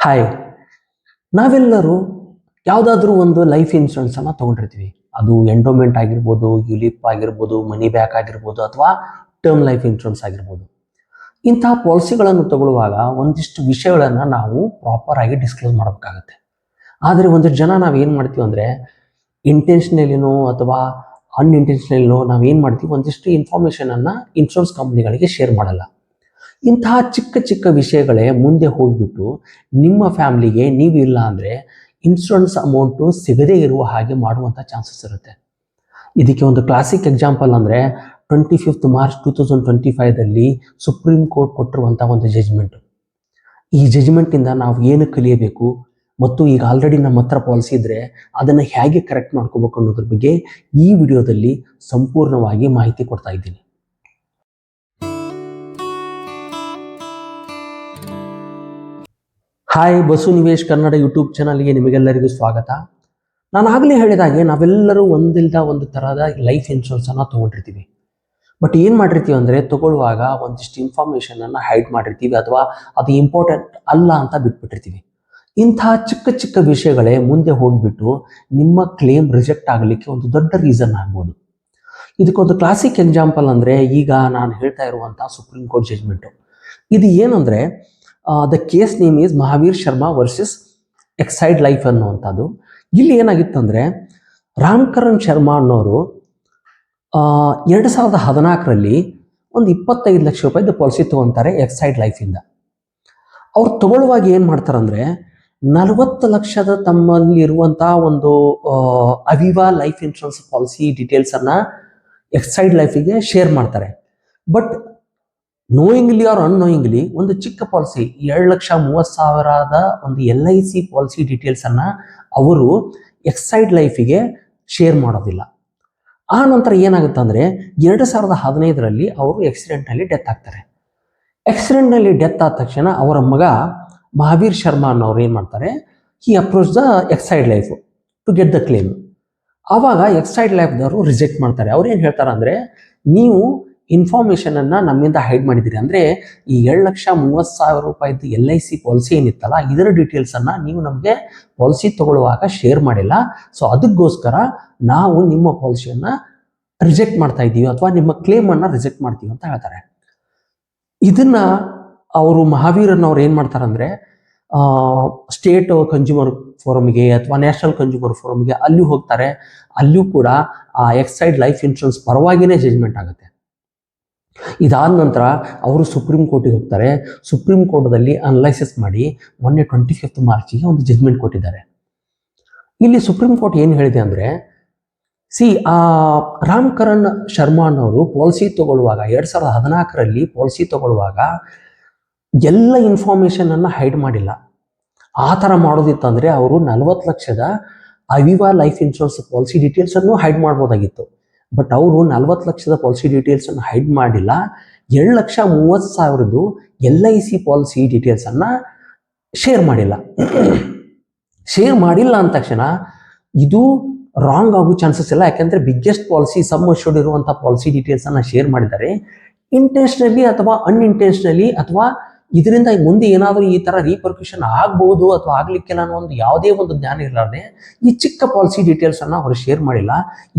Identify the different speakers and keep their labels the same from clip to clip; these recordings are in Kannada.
Speaker 1: ಹಾಯ್ ನಾವೆಲ್ಲರೂ ಯಾವುದಾದ್ರೂ ಒಂದು ಲೈಫ್ ಇನ್ಶೂರೆನ್ಸನ್ನು ತೊಗೊಂಡಿರ್ತೀವಿ. ಅದು ಎಂಡೋಮೆಂಟ್ ಆಗಿರ್ಬೋದು ಯುಲಿಪ್ ಆಗಿರ್ಬೋದು ಮನಿ ಬ್ಯಾಕ್ ಆಗಿರ್ಬೋದು ಅಥವಾ ಟರ್ಮ್ ಲೈಫ್ ಇನ್ಶೂರೆನ್ಸ್ ಆಗಿರ್ಬೋದು. ಇಂತಹ ಪಾಲಿಸಿಗಳನ್ನು ತಗೊಳ್ಳುವಾಗ ಒಂದಿಷ್ಟು ವಿಷಯಗಳನ್ನು ನಾವು ಪ್ರಾಪರ್ ಆಗಿ ಡಿಸ್ಕ್ಲೋಸ್ ಮಾಡಬೇಕಾಗತ್ತೆ. ಆದರೆ ಒಂದು ಜನ ನಾವು ಏನು ಮಾಡ್ತೀವಿ ಅಂದರೆ ಇಂಟೆನ್ಷನಲಿನೋ ಅಥವಾ ಅನ್ಇಂಟೆನ್ಷನಲಿನೋ ನಾವು ಏನು ಮಾಡ್ತೀವಿ, ಒಂದಿಷ್ಟು ಇನ್ಫಾರ್ಮೇಷನನ್ನು ಇನ್ಶೂರೆನ್ಸ್ ಕಂಪ್ನಿಗಳಿಗೆ ಶೇರ್ ಮಾಡಲ್ಲ. ಇಂತಹ ಚಿಕ್ಕ ಚಿಕ್ಕ ವಿಷಯಗಳೇ ಮುಂದೆ ಹೋಗಿಬಿಟ್ಟು ನಿಮ್ಮ ಫ್ಯಾಮಿಲಿಗೆ ನೀವು ಇಲ್ಲ ಅಂದರೆ ಇನ್ಶೂರೆನ್ಸ್ ಅಮೌಂಟು ಸಿಗದೇ ಇರುವ ಹಾಗೆ ಮಾಡುವಂಥ ಚಾನ್ಸಸ್ ಇರುತ್ತೆ. ಇದಕ್ಕೆ ಒಂದು ಕ್ಲಾಸಿಕ್ ಎಕ್ಸಾಂಪಲ್ ಅಂದರೆ twenty fifth March two thousand twenty ಫೈವ್ದಲ್ಲಿ supreme court ಕೊಟ್ಟಿರುವಂಥ ಒಂದು ಜಜ್ಮೆಂಟು ಈ ಜಜ್ಮೆಂಟಿಂದ ನಾವು ಏನು ಕಲಿಯಬೇಕು ಮತ್ತು ಈಗ ಆಲ್ರೆಡಿ ನಮ್ಮ ಹತ್ರ ಪಾಲಿಸಿ ಇದ್ದರೆ ಅದನ್ನು ಹೇಗೆ ಕರೆಕ್ಟ್ ಮಾಡ್ಕೋಬೇಕು ಅನ್ನೋದ್ರ ಬಗ್ಗೆ ಈ ವಿಡಿಯೋದಲ್ಲಿ ಸಂಪೂರ್ಣವಾಗಿ ಮಾಹಿತಿ ಕೊಡ್ತಾ ಇದ್ದೀನಿ. ಹಾಯ್ ಬಸು ನಿವೇಶ್ ಕನ್ನಡ ಯೂಟ್ಯೂಬ್ ಚಾನಲ್ಗೆ ನಿಮಗೆಲ್ಲರಿಗೂ ಸ್ವಾಗತ. ನಾನು ಆಗಲೇ ಹೇಳಿದಾಗೆ, ನಾವೆಲ್ಲರೂ ಒಂದಿಲ್ದ ಒಂದು ಥರದ ಲೈಫ್ ಇನ್ಶೂರೆನ್ಸನ್ನು ತೊಗೊಂಡಿರ್ತೀವಿ. ಬಟ್ ಏನು ಮಾಡಿರ್ತೀವಿ ಅಂದರೆ, ತಗೊಳ್ಳುವಾಗ ಒಂದಿಷ್ಟು ಇನ್ಫಾರ್ಮೇಷನನ್ನು ಹೈಡ್ ಮಾಡಿರ್ತೀವಿ ಅಥವಾ ಅದು ಇಂಪಾರ್ಟೆಂಟ್ ಅಲ್ಲ ಅಂತ ಬಿಟ್ಬಿಟ್ಟಿರ್ತೀವಿ. ಇಂಥ ಚಿಕ್ಕ ಚಿಕ್ಕ ವಿಷಯಗಳೇ ಮುಂದೆ ಹೋಗಿಬಿಟ್ಟು ನಿಮ್ಮ ಕ್ಲೇಮ್ ರಿಜೆಕ್ಟ್ ಆಗಲಿಕ್ಕೆ ಒಂದು ದೊಡ್ಡ ರೀಸನ್ ಆಗ್ಬೋದು. ಇದಕ್ಕೊಂದು ಕ್ಲಾಸಿಕ್ ಎಕ್ಸಾಂಪಲ್ ಅಂದರೆ ಈಗ ನಾನು ಹೇಳ್ತಾ ಇರುವಂಥ ಸುಪ್ರೀಂ ಕೋರ್ಟ್ ಜಜ್ಮೆಂಟು ಇದು ಏನಂದರೆ the case name is Mahavir Sharma versus Exide life ಅನ್ನುವಂಥದ್ದು. ಇಲ್ಲಿ ಏನಾಗಿತ್ತು ಅಂದರೆ ರಾಮ್ಕರಣ್ ಶರ್ಮಾ ಅನ್ನೋರು ಎರಡು ಸಾವಿರದ ಹದಿನಾಲ್ಕರಲ್ಲಿ ಒಂದು ಇಪ್ಪತ್ತೈದು ಲಕ್ಷ ರೂಪಾಯಿದು ಪಾಲಿಸಿ ತೊಗೊತಾರೆ ಎಕ್ಸೈಡ್ ಲೈಫಿಂದ ಅವ್ರು ತಗೊಳ್ಳುವಾಗ ಏನು ಮಾಡ್ತಾರಂದರೆ, ನಲವತ್ತು ಲಕ್ಷದ ತಮ್ಮಲ್ಲಿರುವಂಥ ಒಂದು ಅವಿವಾ ಲೈಫ್ ಇನ್ಶೂರೆನ್ಸ್ ಪಾಲಿಸಿ ಡೀಟೇಲ್ಸನ್ನು ಎಕ್ಸೈಡ್ ಲೈಫಿಗೆ ಶೇರ್ ಮಾಡ್ತಾರೆ. ಬಟ್ ನೋಯಿಂಗ್ಲಿ ಆರ್ ಅನ್ನೋಯಿಂಗ್ಲಿ ಒಂದು ಚಿಕ್ಕ ಪಾಲಿಸಿ ಎರಡು ಲಕ್ಷ ಮೂವತ್ತು ಸಾವಿರದ ಒಂದು ಎಲ್ ಐ ಸಿ ಪಾಲಿಸಿ ಡೀಟೇಲ್ಸನ್ನು ಅವರು ಎಕ್ಸೈಡ್ ಲೈಫಿಗೆ ಶೇರ್ ಮಾಡೋದಿಲ್ಲ. ಆ ನಂತರ ಏನಾಗುತ್ತೆ ಅಂದರೆ, ಎರಡು ಸಾವಿರದ ಹದಿನೈದರಲ್ಲಿ ಅವರು ಆಕ್ಸಿಡೆಂಟ್ನಲ್ಲಿ ಡೆತ್ ಆಗ್ತಾರೆ. ಆಕ್ಸಿಡೆಂಟ್ನಲ್ಲಿ ಡೆತ್ ಆದ ತಕ್ಷಣ ಅವರ ಮಗ ಮಹಾವೀರ್ ಶರ್ಮಾ ಅನ್ನೋರು ಏನು ಮಾಡ್ತಾರೆ he approach the Exide life to get the claim ಆವಾಗ ಎಕ್ಸೈಡ್ ಲೈಫ್ದವರು ರಿಜೆಕ್ಟ್ ಮಾಡ್ತಾರೆ. ಅವ್ರು ಏನು ಹೇಳ್ತಾರೆ ಅಂದರೆ, ನೀವು ಇನ್ಫಾರ್ಮೇಷನನ್ನು ನಮ್ಮಿಂದ ಹೈಡ್ ಮಾಡಿದ್ದೀರಿ. ಅಂದರೆ ಈ ಎರಡು ಲಕ್ಷ ಮೂವತ್ತು ಸಾವಿರ ರೂಪಾಯಿದ್ದು ಎಲ್ ಐ ಸಿ ಪಾಲಿಸಿ ಏನಿತ್ತಲ್ಲ, ಇದರ ಡೀಟೇಲ್ಸನ್ನು ನೀವು ನಮಗೆ ಪಾಲಿಸಿ ತಗೊಳ್ಳುವಾಗ ಶೇರ್ ಮಾಡಿಲ್ಲ. ಸೊ ಅದಕ್ಕೋಸ್ಕರ ನಾವು ನಿಮ್ಮ ಪಾಲಿಸಿಯನ್ನು ರಿಜೆಕ್ಟ್ ಮಾಡ್ತಾ ಇದ್ದೀವಿ ಅಥವಾ ನಿಮ್ಮ ಕ್ಲೇಮನ್ನು ರಿಜೆಕ್ಟ್ ಮಾಡ್ತೀವಿ ಅಂತ ಹೇಳ್ತಾರೆ. ಇದನ್ನ ಅವರು ಮಹಾವೀರನ್ನವ್ರು ಏನು ಮಾಡ್ತಾರೆ ಅಂದರೆ ಸ್ಟೇಟ್ ಕನ್ಸ್ಯೂಮರ್ ಫೋರಮ್ಗೆ ಅಥವಾ ನ್ಯಾಷನಲ್ ಕನ್ಸ್ಯೂಮರ್ ಫೋರಮ್ಗೆ ಅಲ್ಲಿ ಹೋಗ್ತಾರೆ. ಅಲ್ಲಿಯೂ ಕೂಡ ಆ ಎಕ್ಸೈಡ್ ಲೈಫ್ ಇನ್ಶೂರೆನ್ಸ್ ಪರವಾಗಿನೇ ಜಜ್ಮೆಂಟ್ ಆಗುತ್ತೆ. ಇದಾದ ನಂತರ ಅವರು ಸುಪ್ರೀಂ ಕೋರ್ಟಿಗೆ ಹೋಗ್ತಾರೆ. ಸುಪ್ರೀಂ ಕೋರ್ಟ್ದಲ್ಲಿ ಅನಲೈಸಿಸ್ ಮಾಡಿ ಮೊನ್ನೆ ಟ್ವೆಂಟಿ ಫಿಫ್ತ್ ಮಾರ್ಚಿಗೆ ಒಂದು ಜಜ್ಮೆಂಟ್ ಕೊಟ್ಟಿದ್ದಾರೆ. ಇಲ್ಲಿ ಸುಪ್ರೀಂ ಕೋರ್ಟ್ ಏನು ಹೇಳಿದೆ ಅಂದರೆ ಸಿ ಆ ರಾಮ್ ಕರಣ್ ಶರ್ಮಾ ಅನ್ನೋರು ಪಾಲಿಸಿ ತಗೊಳ್ಳುವಾಗ ಎರಡು ಸಾವಿರದ ಹದಿನಾಲ್ಕರಲ್ಲಿ ಪಾಲಿಸಿ ತಗೊಳ್ಳುವಾಗ ಎಲ್ಲ ಇನ್ಫಾರ್ಮೇಷನನ್ನು ಹೈಡ್ ಮಾಡಿಲ್ಲ. ಆ ಥರ ಮಾಡೋದಿತ್ತಂದರೆ ಅವರು ನಲವತ್ತು ಲಕ್ಷದ ಅವಿವಾ ಲೈಫ್ ಇನ್ಶೂರೆನ್ಸ್ ಪಾಲಿಸಿ ಡೀಟೇಲ್ಸನ್ನು ಹೈಡ್ ಮಾಡ್ಬೋದಾಗಿತ್ತು. ಬಟ್ ಅವರು ನಲ್ವತ್ತು ಲಕ್ಷದ ಪಾಲಿಸಿ ಡೀಟೇಲ್ಸನ್ನು ಹೈಡ್ ಮಾಡಿಲ್ಲ. ಎರಡು ಲಕ್ಷ ಮೂವತ್ತು ಸಾವಿರದ್ದು ಎಲ್ ಐ ಸಿ ಪಾಲಿಸಿ ಡೀಟೇಲ್ಸನ್ನು ಶೇರ್ ಮಾಡಿಲ್ಲ. ಶೇರ್ ಮಾಡಿಲ್ಲ ಅಂದ ತಕ್ಷಣ ಇದು ರಾಂಗ್ ಆಗೋ ಚಾನ್ಸಸ್ ಇಲ್ಲ. ಯಾಕೆಂದರೆ ಬಿಗ್ಗೆಸ್ಟ್ ಪಾಲಿಸಿ ಸಮ್ ಅಶ್ಯೂರ್ಡ್ ಇರುವಂಥ ಪಾಲಿಸಿ ಡೀಟೇಲ್ಸನ್ನು ಶೇರ್ ಮಾಡಿದ್ದಾರೆ. ಇಂಟೆನ್ಷನಲಿ ಅಥವಾ ಅನ್ಇಂಟೆನ್ಷನಲಿ ಅಥವಾ ಇದರಿಂದ ಮುಂದೆ ಏನಾದರೂ ಈ ಥರ ರೀಪರ್ಕ್ಯೂಷನ್ ಆಗ್ಬೋದು ಅಥವಾ ಆಗ್ಲಿಕ್ಕಿಲ್ಲ ಅನ್ನೋ ಒಂದು ಯಾವುದೇ ಒಂದು ಜ್ಞಾನ ಇರಲಾರ್ದೆ ಈ ಚಿಕ್ಕ ಪಾಲಿಸಿ ಡೀಟೇಲ್ಸನ್ನು ಅವರು ಶೇರ್ ಮಾಡಿಲ್ಲ.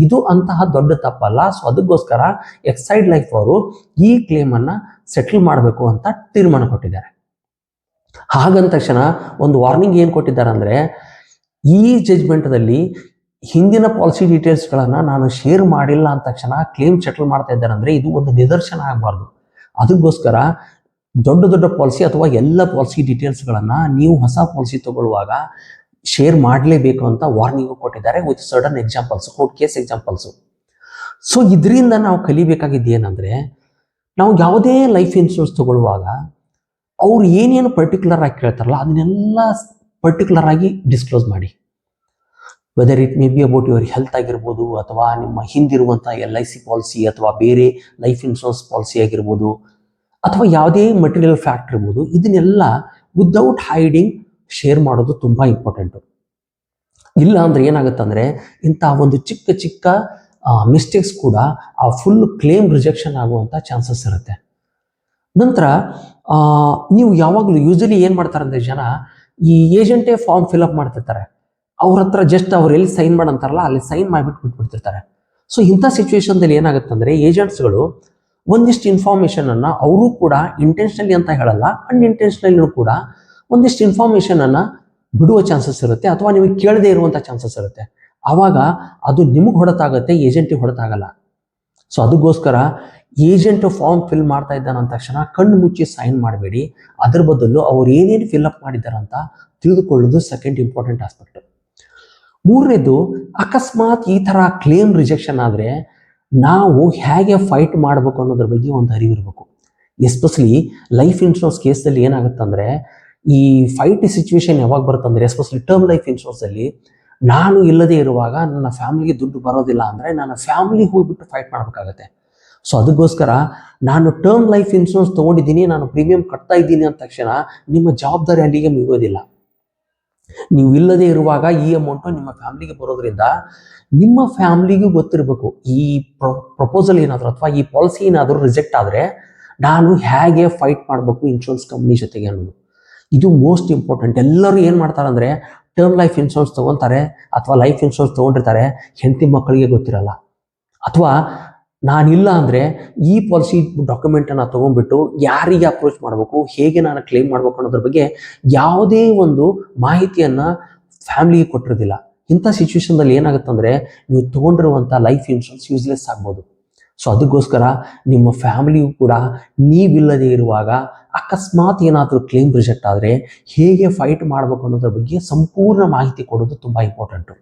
Speaker 1: ಇದು ಅಂತಹ ದೊಡ್ಡ ತಪ್ಪಲ್ಲ. ಸೊ ಅದಕ್ಕೋಸ್ಕರ ಎಕ್ಸೈಡ್ ಲೈಫ್ ಅವರು ಈ ಕ್ಲೇಮನ್ನು ಸೆಟಲ್ ಮಾಡಬೇಕು ಅಂತ ತೀರ್ಮಾನ ಕೊಟ್ಟಿದ್ದಾರೆ. ಹಾಗಂದ ತಕ್ಷಣ ಒಂದು ವಾರ್ನಿಂಗ್ ಏನು ಕೊಟ್ಟಿದ್ದಾರೆ ಅಂದರೆ, ಈ ಜಜ್ಮೆಂಟ್ದಲ್ಲಿ ಹಿಂದಿನ ಪಾಲಿಸಿ ಡೀಟೇಲ್ಸ್ಗಳನ್ನು ನಾನು ಶೇರ್ ಮಾಡಿಲ್ಲ ಅಂದ ತಕ್ಷಣ ಕ್ಲೇಮ್ ಸೆಟಲ್ ಮಾಡ್ತಾ ಇದ್ದಾರೆ ಅಂದರೆ ಇದು ಒಂದು ನಿದರ್ಶನ ಆಗಬಾರ್ದು. ಅದಕ್ಕೋಸ್ಕರ ದೊಡ್ಡ ದೊಡ್ಡ ಪಾಲಿಸಿ ಅಥವಾ ಎಲ್ಲ ಪಾಲಿಸಿ ಡೀಟೇಲ್ಸ್ಗಳನ್ನು ನೀವು ಹೊಸ ಪಾಲಿಸಿ ತಗೊಳ್ಳುವಾಗ ಶೇರ್ ಮಾಡಲೇಬೇಕು ಅಂತ ವಾರ್ನಿಂಗ್ ಕೊಟ್ಟಿದ್ದಾರೆ with sudden examples, court case examples. So, ಇದರಿಂದ ನಾವು ಕಲಿಬೇಕಾಗಿದ್ದು ಏನಂದರೆ ನಾವು ಯಾವುದೇ ಲೈಫ್ ಇನ್ಶೂರೆನ್ಸ್ ತಗೊಳ್ಳುವಾಗ ಅವ್ರು ಏನೇನು ಪರ್ಟಿಕ್ಯುಲರ್ ಆಗಿ ಕೇಳ್ತಾರಲ್ಲ ಅದನ್ನೆಲ್ಲ ಪರ್ಟಿಕ್ಯುಲರ್ ಆಗಿ ಡಿಸ್ಕ್ಲೋಸ್ ಮಾಡಿ. Whether it may be about your health ಆಗಿರ್ಬೋದು ಅಥವಾ ನಿಮ್ಮ ಹಿಂದಿರುವಂಥ ಎಲ್ ಐ ಸಿ ಪಾಲಿಸಿ ಅಥವಾ ಬೇರೆ ಲೈಫ್ ಇನ್ಶೂರೆನ್ಸ್ ಪಾಲಿಸಿ ಆಗಿರ್ಬೋದು ಅಥವಾ ಯಾವುದೇ ಮಟೀರಿಯಲ್ ಫ್ಯಾಕ್ಟ್ ಇರ್ಬೋದು, ಇದನ್ನೆಲ್ಲ ವಿದೌಟ್ ಹೈಡಿಂಗ್ ಶೇರ್ ಮಾಡೋದು ತುಂಬ ಇಂಪಾರ್ಟೆಂಟು ಇಲ್ಲ ಅಂದರೆ ಏನಾಗುತ್ತೆ ಅಂದರೆ, ಇಂಥ ಒಂದು ಚಿಕ್ಕ ಚಿಕ್ಕ ಮಿಸ್ಟೇಕ್ಸ್ ಕೂಡ ಆ ಫುಲ್ ಕ್ಲೇಮ್ ರಿಜೆಕ್ಷನ್ ಆಗುವಂಥ ಚಾನ್ಸಸ್ ಇರುತ್ತೆ. ನಂತರ ನೀವು ಯಾವಾಗಲೂ ಯೂಶಲಿ ಏನು ಮಾಡ್ತಾರೆ ಅಂದರೆ ಜನ, ಈ ಏಜೆಂಟೇ ಫಾರ್ಮ್ ಫಿಲಪ್ ಮಾಡ್ತಿರ್ತಾರೆ. ಅವ್ರ ಹತ್ರ ಜಸ್ಟ್ ಅವ್ರು ಎಲ್ಲಿ ಸೈನ್ ಮಾಡಂತಾರಲ್ಲ, ಅಲ್ಲಿ ಸೈನ್ ಮಾಡಿಬಿಟ್ಟು ಬಿಟ್ಬಿಡ್ತಿರ್ತಾರೆ. ಸೊ ಇಂಥ ಸಿಚುವೇಶನ್ದಲ್ಲಿ ಏನಾಗುತ್ತೆ ಅಂದರೆ ಏಜೆಂಟ್ಸ್ಗಳು ಒಂದಿಷ್ಟು ಇನ್ಫಾರ್ಮೇಷನನ್ನು ಅವರು ಕೂಡ ಇಂಟೆನ್ಷನಲಿ ಅಂತ ಹೇಳಲ್ಲ ಅನ್ಇಂಟೆನ್ಷನಲಿನೂ ಕೂಡ ಒಂದಿಷ್ಟು ಇನ್ಫಾರ್ಮೇಷನನ್ನು ಬಿಡುವ ಚಾನ್ಸಸ್ ಇರುತ್ತೆ ಅಥವಾ ನಿಮಗೆ ಕೇಳದೇ ಇರುವಂಥ ಚಾನ್ಸಸ್ ಇರುತ್ತೆ. ಆವಾಗ ಅದು ನಿಮಗೆ ಹೊಡೆತಾಗುತ್ತೆ, ಏಜೆಂಟಿಗೆ ಹೊಡೆತಾಗಲ್ಲ. ಸೊ ಅದಕ್ಕೋಸ್ಕರ ಏಜೆಂಟ್ ಫಾರ್ಮ್ ಫಿಲ್ ಮಾಡ್ತಾ ಇದ್ದಾನೆ ತಕ್ಷಣ ಕಣ್ಣು ಮುಚ್ಚಿ ಸೈನ್ ಮಾಡಬೇಡಿ. ಅದ್ರ ಬದಲು ಅವ್ರು ಏನೇನು ಫಿಲ್ಅಪ್ ಮಾಡಿದ್ದಾರೆ ಅಂತ ತಿಳಿದುಕೊಳ್ಳೋದು ಸೆಕೆಂಡ್ ಇಂಪಾರ್ಟೆಂಟ್ ಆಸ್ಪೆಕ್ಟ್ ಮೂರನೇದು, ಅಕಸ್ಮಾತ್ ಈ ಥರ ಕ್ಲೇಮ್ ರಿಜೆಕ್ಷನ್ ಆದರೆ ನಾವು ಹೇಗೆ ಫೈಟ್ ಮಾಡಬೇಕು ಅನ್ನೋದ್ರ ಬಗ್ಗೆ ಒಂದು ಅರಿವಿರಬೇಕು. ಎಸ್ಪೆಷಲಿ ಲೈಫ್ ಇನ್ಶೂರೆನ್ಸ್ ಕೇಸಲ್ಲಿ ಏನಾಗುತ್ತಂದರೆ, ಈ ಫೈಟ್ ಸಿಚುವೇಶನ್ ಯಾವಾಗ ಬರುತ್ತಂದರೆ ಎಸ್ಪೆಷಲಿ ಟರ್ಮ್ ಲೈಫ್ ಇನ್ಶೂರೆನ್ಸಲ್ಲಿ ನಾನು ಇಲ್ಲದೆ ಇರುವಾಗ ನನ್ನ ಫ್ಯಾಮಿಲಿಗೆ ದುಡ್ಡು ಬರೋದಿಲ್ಲ ಅಂದರೆ ನನ್ನ ಫ್ಯಾಮಿಲಿ ಹೋಗಿಬಿಟ್ಟು ಫೈಟ್ ಮಾಡಬೇಕಾಗತ್ತೆ. ಸೊ ಅದಕ್ಕೋಸ್ಕರ ನಾನು ಟರ್ಮ್ ಲೈಫ್ ಇನ್ಶೂರೆನ್ಸ್ ತೊಗೊಂಡಿದ್ದೀನಿ, ನಾನು ಪ್ರೀಮಿಯಂ ಕಟ್ತಾ ಇದ್ದೀನಿ ಅಂದ ತಕ್ಷಣ ನಿಮ್ಮ ಜವಾಬ್ದಾರಿ ಅಲ್ಲಿಗೆ ಮುಗಿಯೋದಿಲ್ಲ. ನೀವು ಇಲ್ಲದೆ ಇರುವಾಗ ಈ ಅಮೌಂಟು ನಿಮ್ಮ ಫ್ಯಾಮಿಲಿಗೆ ಬರೋದ್ರಿಂದ ನಿಮ್ಮ ಫ್ಯಾಮಿಲಿಗೂ ಗೊತ್ತಿರಬೇಕು. ಈ ಪ್ರಪೋಸಲ್ ಏನಾದರೂ ಅಥವಾ ಈ ಪಾಲಿಸಿ ಏನಾದರೂ ರಿಜೆಕ್ಟ್ ಆದರೆ ನಾನು ಹೇಗೆ ಫೈಟ್ ಮಾಡಬೇಕು ಇನ್ಶೂರೆನ್ಸ್ ಕಂಪ್ನಿ ಜೊತೆಗೆ ಅನ್ನೋದು. ಇದು ಮೋಸ್ಟ್ ಇಂಪಾರ್ಟೆಂಟ್ ಎಲ್ಲರೂ ಏನು ಮಾಡ್ತಾರೆ ಅಂದರೆ ಟರ್ಮ್ ಲೈಫ್ ಇನ್ಶೂರೆನ್ಸ್ ತೊಗೊತಾರೆ ಅಥವಾ ಲೈಫ್ ಇನ್ಶೂರೆನ್ಸ್ ತೊಗೊಂಡಿರ್ತಾರೆ, ಹೆಂಡತಿ ಮಕ್ಕಳಿಗೆ ಗೊತ್ತಿರಲ್ಲ. ಅಥವಾ ನಾನಿಲ್ಲ ಅಂದರೆ ಈ ಪಾಲಿಸಿ ಡಾಕ್ಯುಮೆಂಟನ್ನು ತೊಗೊಂಡ್ಬಿಟ್ಟು ಯಾರಿಗೆ ಅಪ್ರೋಚ್ ಮಾಡಬೇಕು, ಹೇಗೆ ನಾನು ಕ್ಲೇಮ್ ಮಾಡಬೇಕು ಅನ್ನೋದ್ರ ಬಗ್ಗೆ ಯಾವುದೇ ಒಂದು ಮಾಹಿತಿಯನ್ನು ಫ್ಯಾಮಿಲಿಗೆ ಕೊಟ್ಟಿರೋದಿಲ್ಲ. ಇಂಥ ಸಿಚುವೇಶನ್ದಲ್ಲಿ ಏನಾಗುತ್ತಂದರೆ ನೀವು ತೊಗೊಂಡಿರುವಂಥ ಲೈಫ್ ಇನ್ಶೂರೆನ್ಸ್ ಯೂಸ್ಲೆಸ್ ಆಗ್ಬೋದು. ಸೊ ಅದಕ್ಕೋಸ್ಕರ ನಿಮ್ಮ ಫ್ಯಾಮಿಲಿಯು ಕೂಡ ನೀವಿಲ್ಲದೆ ಇರುವಾಗ ಅಕಸ್ಮಾತ್ ಏನಾದರೂ ಕ್ಲೇಮ್ ರಿಜೆಕ್ಟ್ ಆದರೆ ಹೇಗೆ ಫೈಟ್ ಮಾಡಬೇಕು ಅನ್ನೋದ್ರ ಬಗ್ಗೆ ಸಂಪೂರ್ಣ ಮಾಹಿತಿ ಕೊಡೋದು ತುಂಬ ಇಂಪಾರ್ಟೆಂಟು